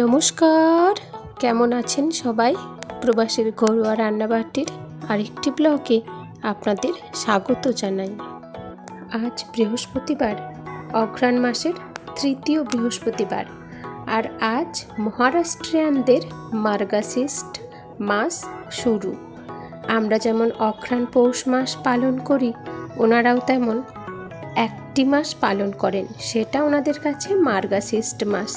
নমস্কার। কেমন আছেন সবাই? প্রবাসীর ঘরোয়া রান্নাবাটির আরেকটি ব্লগে আপনাদের স্বাগত জানাই। আজ বৃহস্পতিবার, অঘ্রাণ মাসের তৃতীয় বৃহস্পতিবার, আর আজ মহারাষ্ট্রিয়ানদের মার্গাসিস্ট মাস শুরু। আমরা যেমন অঘ্রাণ পৌষ মাস পালন করি, ওনারাও তেমন একটি মাস পালন করেন, সেটা ওনাদের কাছে মার্গাসিস্ট মাস।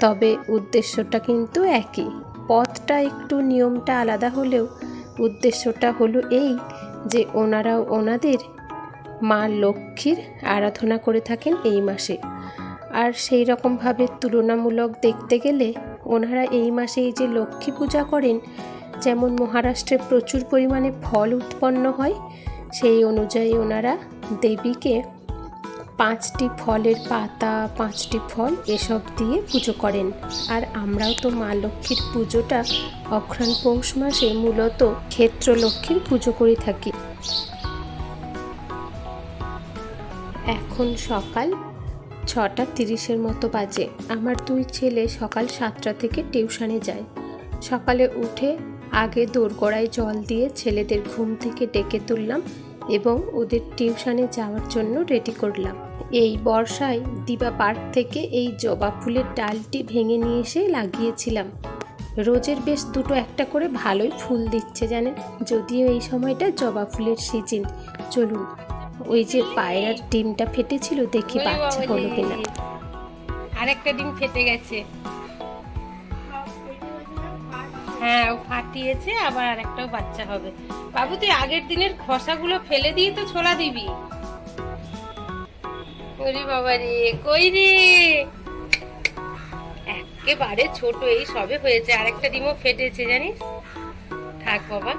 তবে উদ্দেশ্যটা কিন্তু একই। পথটা একটু নিয়মটা আলাদা হলেও উদ্দেশ্যটা হলো এই যে ওনারাও ওনাদের মা লক্ষ্মীর আরাধনা করে থাকেন এই মাসে। আর সেই রকমভাবে তুলনামূলক দেখতে গেলে ওনারা এই মাসে যে লক্ষ্মী পূজা করেন, যেমন মহারাষ্ট্রে প্রচুর পরিমাণে ফল উৎপন্ন হয়, সেই অনুযায়ী ওনারা দেবীকে পাঁচটি ফলের পাতা, পাঁচটি ফল এসব দিয়ে পুজো করেন। আর আমরাও তো মা লক্ষ্মীর পুজোটা অঘ্রাণ পৌষ মাসে মূলত ক্ষেত্র লক্ষ্মীর পুজো করে থাকি। এখন সকাল ছটা তিরিশের মতো বাজে। আমার দুই ছেলে সকাল সাতটা থেকে টিউশনে যায়। সকালে উঠে আগে দোরগড়ায় জল দিয়ে ছেলেদের ঘুম থেকে ডেকে তুললাম। এবং ওদের টিউশনে যাওয়ার জন্য রেডি করলাম। এই বর্ষায় দিবা পার্ক থেকে এই জবা ফুলের ডালটি ভেঙে নিয়ে এসে লাগিয়েছিলাম। রোজের বেশ দুটো একটা করে ভালোই ফুল দিচ্ছে জানেন? যদিও এই সময়টা জবা ফুলের সিজন। চলুন ওই যে পায়রার ডিমটা ফেটেছিল দেখি বাচ্চা হলো কিনা। আরেকটা ডিম ফেটে গেছে। হ্যাঁ ও ফাটিয়েছে, আবার আরেকটাও বাচ্চা হবে। বাবু, তুই আগের দিনের খসাগুলো ফেলে দিয়ে তো ছোলা দিবি। ওরে বাবা রে, কই রে? একেবারে ছোট, এই সবে হয়েছে। আরেকটা ডিমও ফেটেছে, জানিস? থাক বাবা।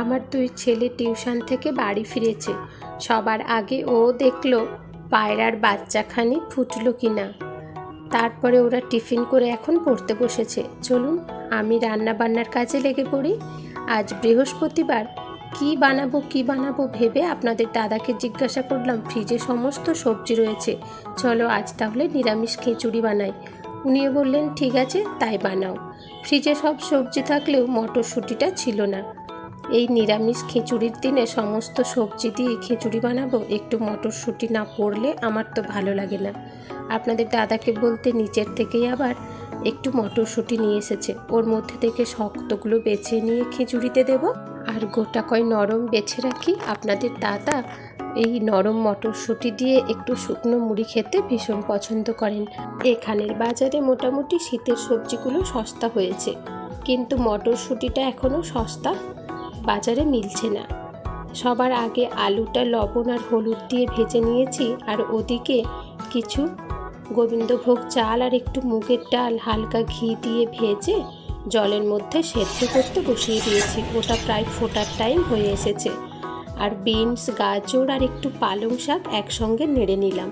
আমার দুই ছেলে টিউশন থেকে বাড়ি ফিরেছে। সবার আগে ও দেখল পায়রার বাচ্চাখানি ফুটলো কিনা। তারপরে ওরা টিফিন করে এখন পড়তে বসেছে। চলুন, আমি রান্না বান্নার কাজে লেগে পড়ি। আজ বৃহস্পতিবার, কি বানাবো কি বানাবো ভেবে আপনাদের দাদাকে জিজ্ঞাসা করলাম, ফ্রিজে সমস্ত সবজি রয়েছে। চলো আজ তাহলে নিরামিষ খিচুড়ি বানাই। উনিও বললেন, ঠিক আছে, তাই বানাও। ফ্রিজে সব সবজি থাকলেও মটরশুঁটিটা ছিল না। এই নিরামিষ খিচুড়ির দিনে সমস্ত সবজি দিয়ে খিচুড়ি বানাবো। একটু মটরশুঁটি না পড়লে আমার তো ভালো লাগে না। আপনাদের দাদাকে বলতে নিচের থেকেই আবার একটু মটরশুঁটি নিয়ে এসেছে। ওর মধ্যে থেকে শক্তগুলো বেছে নিয়ে খিচুড়িতে দেব। আর গোটা কয় নরম বেছে রাখি। আপনাদের দাদা এই নরম মটরশুঁটি দিয়ে একটু শুকনো মুড়ি খেতে ভীষণ পছন্দ করেন। এখানের বাজারে মোটামুটি শীতের সবজিগুলো সস্তা হয়েছে। কিন্তু মটরশুঁটিটা এখনও সস্তা। বাজারে মিলছে না। সবার আগে আলুটা, লবণ আর হলুদ দিয়ে ভেজে নিয়েছি আর ওদিকে কিছু গোবিন্দভোগ চাল আর একটু মুগের ডাল হালকা ঘি দিয়ে ভেজে জলের মধ্যে সেদ্ধ করতে বসিয়ে দিয়েছি। ওটা প্রায় ফোটার টাইম হয়ে এসেছে। আর বিনস, গাজর আর একটু পালং শাক একসঙ্গে নেড়ে নিলাম।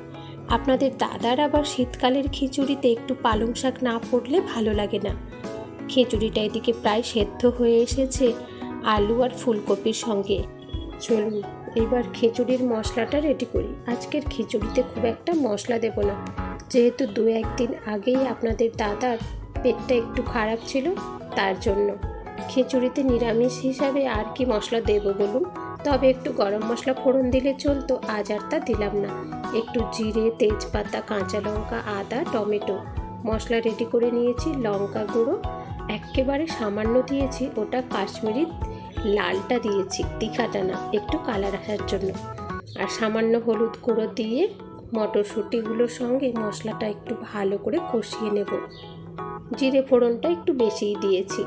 আপনাদের দাদার আবার শীতকালের খিচুড়িতে একটু পালং শাক না পড়লে ভালো লাগে না। খিচুড়িটা এদিকে প্রায় সেদ্ধ হয়ে এসেছে। আলু আর ফুলকপির সঙ্গে। চলুন, এবার খিচুড়ির মশলাটা রেডি করি। আজকের খিচুড়িতে খুব একটা মশলা দেব না। যেহেতু দু একদিন আগেই আপনাদের দাদার পেটটা একটু খারাপ ছিল, তার জন্য। খিচুড়িতে নিরামিষ হিসাবে আর কি মশলা দেব বলুন? তবে একটু গরম মশলা ফোড়ন দিলে চলতো, আজ আর তা দিলাম না। একটু জিরে, তেজপাতা, কাঁচা লঙ্কা, আদা, টমেটো। মশলা রেডি করে নিয়েছি, লঙ্কা গুঁড়ো। একেবারে সামান্য দিয়েছি, ওটা কাশ্মীরি লালটা দিয়েছি, তিখাটা না, একটু কালার আসার জন্য। আর সামান্য হলুদ গুঁড়ো দিয়ে মটরশুঁটিগুলোর সঙ্গে মশলাটা একটু ভালো করে কষিয়ে নেব। জিরে ফোড়নটা একটু বেশিই দিয়েছি।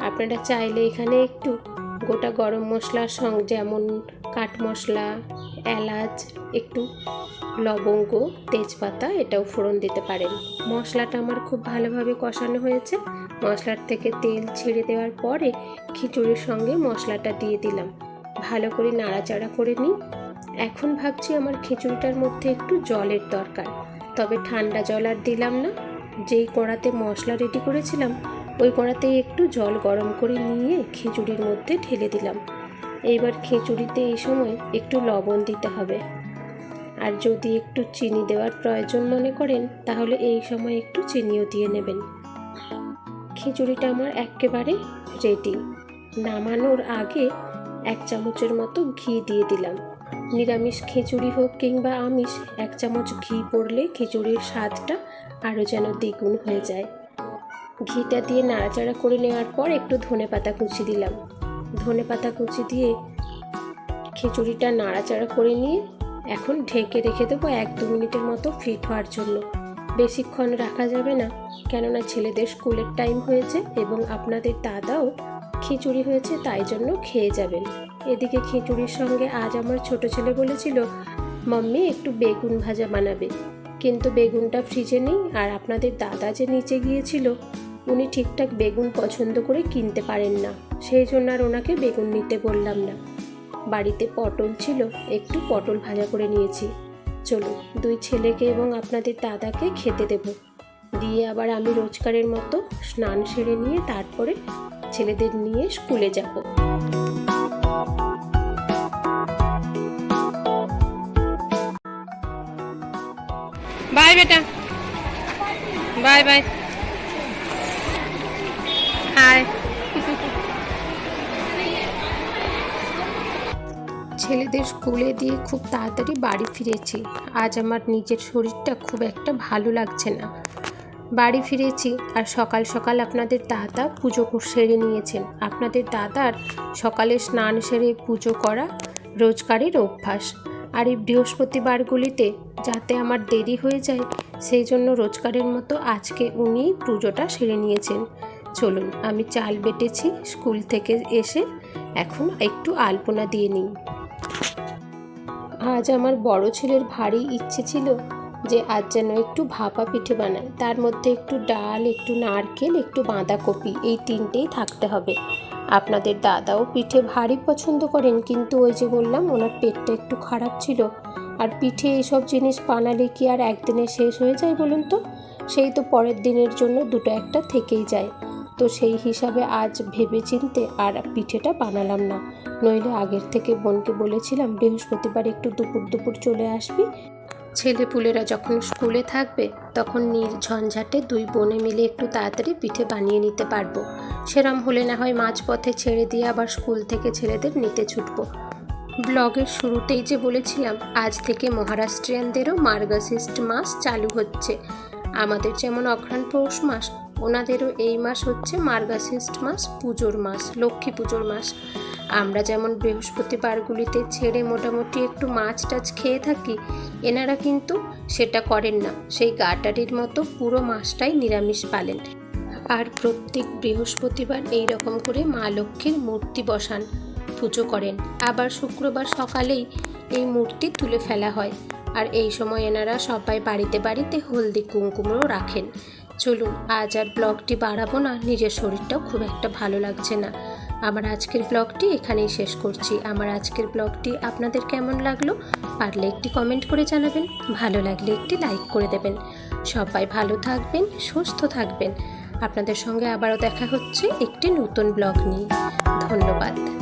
আপনারা চাইলে এখানে একটু গোটা গরম মশলার সঙ্গে যেমন কাঠ মশলা, এলাচ, একটু লবঙ্গ, তেজপাতা এটাও ফোড়ন দিতে পারেন। মশলাটা আমার খুব ভালোভাবে কষানো হয়েছে। মশলার থেকে তেল ছেড়ে দেওয়ার পরে খিচুড়ির সঙ্গে মশলাটা দিয়ে দিলাম। ভালো করে নাড়াচাড়া করে নিই। এখন ভাবছি আমার খিচুড়িটার মধ্যে একটু জলের দরকার। তবে ঠান্ডা জল আর দিলাম না। যেই কড়াতে মশলা রেডি করেছিলাম ওই কড়াতে একটু জল গরম করে নিয়ে খিচুড়ির মধ্যে ঢেলে দিলাম। এইবার খিচুড়িতে এই সময় একটু লবণ দিতে হবে। আর যদি একটু চিনি দেওয়ার প্রয়োজন মনে করেন, তাহলে এই সময় একটু চিনিও দিয়ে নেবেন। খিচুড়িটা আমার একেবারে রেডি নামানোর আগে এক চামচের মতো ঘি দিয়ে দিলাম। নিরামিষ খিচুড়ি হোক কিংবা আমিষ, এক চামচ ঘি পড়লে খিচুড়ির স্বাদটা আরও যেন দ্বিগুণ হয়ে যায়। ঘিটা দিয়ে নাড়াচাড়া করে নেওয়ার পর একটু ধনে পাতা কুচি দিলাম। ধনে পাতা কুচি দিয়ে খিচুড়িটা নাড়াচাড়া করে নিয়ে এখন ঢেকে রেখে দেবো এক দু মিনিটের মতো ফিট হওয়ার জন্য। বেশিক্ষণ রাখা যাবে না, কেননা ছেলেদের স্কুলের টাইম হয়েছে এবং আপনাদের দাদাও খিচুড়ি হয়েছে, তাই জন্য খেয়ে যাবেন। এদিকে খিচুড়ির সঙ্গে আজ আমার ছোট ছেলে বলেছিল, মাম্মি, একটু বেগুন ভাজা বানাবে। কিন্তু বেগুনটা ফ্রিজে নেই, আর আপনাদের দাদা যে নিচে গিয়েছিল উনি ঠিকঠাক বেগুন পছন্দ করে কিনতে পারেন না। সেই জন্য আর ওনাকে বেগুন নিতে বললাম না। বাড়িতে পটল ছিল, একটু পটল ভাজা করে নিয়েছি। চলো দুই ছেলেকে এবং আপনাদের দাদাকে খেতে দেব। দিয়ে আবার আমি রোজকারের মতো স্নান সেরে নিয়ে তারপরে ছেলেদের নিয়ে স্কুলে যাব। বাই বেটা। Bye bye. হাই ছেলেদের স্কুলে দিয়ে খুব তাড়াতাড়ি বাড়ি ফিরেছি। আজ আমার নিজের শরীরটা খুব একটা ভালো লাগছে না। বাড়ি ফিরেছি আর সকাল সকাল আপনাদের দাদা পুজো সেরে নিয়েছেন। আপনাদের দাদার সকালে স্নান সেরে পুজো করা রোজকারের অভ্যাস। আর এই বৃহস্পতিবারগুলিতে যাতে আমার দেরি হয়ে যায়, সেই জন্য রোজকারের মতো আজকে উনি পুজোটা সেরে নিয়েছেন। চলুন, আমি চাল বেটেছি, স্কুল থেকে এসে এখন একটু আলপনা দিয়ে নিই। আজ আমার বড় ছেলের ভারী ইচ্ছে ছিল যে আজ যেন একটু ভাপা পিঠে বানায় তার মধ্যে একটু ডাল, একটু নারকেল, একটু বাঁধাকপি, এই তিনটেই থাকতে হবে। আপনাদের দাদাও পিঠে ভারী পছন্দ করেন, কিন্তু ওই যে বললাম, ওনার পেটটা একটু খারাপ ছিল। আর পিঠে এইসব জিনিস বানালে কি আর একদিনে শেষ হয়ে যায় বলুন তো? সেই তো পরের দিনের জন্য দুটো একটা থেকেই যায়। তো সেই হিসাবে আজ ভেবে চিনতে আর পিঠেটা বানালাম না। নইলে আগের থেকে বোনকে বলেছিলাম, বৃহস্পতিবার একটু দুপুর দুপুর চলে আসবি। ছেলেপুলেরা যখন স্কুলে থাকবে, তখন নির্ঝঞ্ঝাটে দুই বোনে মিলে একটু তাড়াতাড়ি পিঠে বানিয়ে নিতে পারব। সেরম হলে না হয় মাঝপথে ছেড়ে দিয়ে আবার স্কুল থেকে ছেলেদের নিতে ছুটবো। ব্লগের শুরুতেই যে বলেছিলাম, আজ থেকে মহারাষ্ট্রিয়ানদেরও মার্গাসিস্ট মাস চালু হচ্ছে। আমাদের যেমন অঘ্রাণ পৌষ মাস ওনাদেরও এই মাস হচ্ছে মার্গাসিস্ট মাস, পুজোর মাস, লক্ষ্মী পুজোর মাস। আমরা যেমন বৃহস্পতিবারগুলিতে ছেড়ে মোটামুটি একটু মাছ টাছ খেয়ে থাকি, এনারা কিন্তু সেটা করেন না। সেই গাটারির মতো পুরো মাসটাই নিরামিষ পালেন। আর প্রত্যেক বৃহস্পতিবার এই রকম করে মা লক্ষ্মীর মূর্তি বসান, পুজো করেন। আবার শুক্রবার সকালেই এই মূর্তি তুলে ফেলা হয়। আর এই সময় এনারা সবাই বাড়িতে বাড়িতে হলদি কুমকুমও রাখেন। চলুন, আজ আর ব্লগটি বাড়াবো না, নিজের শরীরটাও খুব একটা ভালো লাগছে না। আমার আজকের ব্লগটি এখানেই শেষ করছি। আমার আজকের ব্লগটি আপনাদের কেমন লাগল, পারলে একটি কমেন্ট করে জানাবেন, ভালো লাগলে একটি লাইক করে দেবেন। সবাই ভালো থাকবেন, সুস্থ থাকবেন। আপনাদের সঙ্গে আবারও দেখা হচ্ছে একটি নতুন ব্লগ নিয়ে। ধন্যবাদ।